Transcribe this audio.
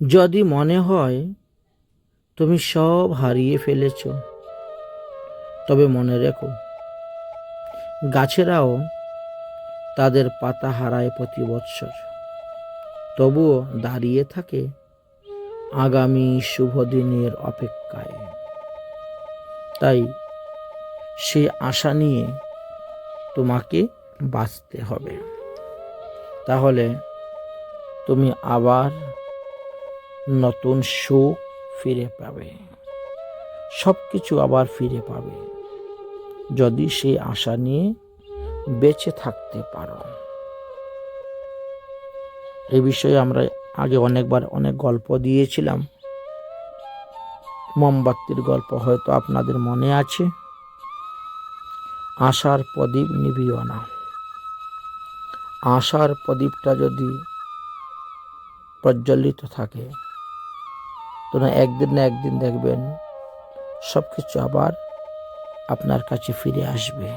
যদি মনে হয় তুমি সব হারিয়ে ফেলেছ, তবে মনে রেখো, গাছেরাও তাদের পাতা হারায় প্রতি বৎসর। তবুও দাঁড়িয়ে থাকে আগামী শুভ দিনের অপেক্ষায়। তাই সেই আশা নিয়ে তোমাকে বাঁচতে হবে। তাহলে তুমি আবার নতুন সুখ ফিরে পাবে। সব কিছু আবার ফিরে পাবে। যদি সেই আশা নিয়ে বেঁচে থাকতে পারো। এই বিষয়ে আমরা আগে অনেকবার অনেক গল্প দিয়েছিলাম। মোমবাতির গল্প হয়তো আপনাদের মনে আছে। আশার প্রদীপ নিবিও না। আশার প্রদীপটা যদি প্রজ্বলিত থাকে তো না একদিন না একদিন দেখবেন সব কিছু আবার আপনার কাছে ফিরে আসবে।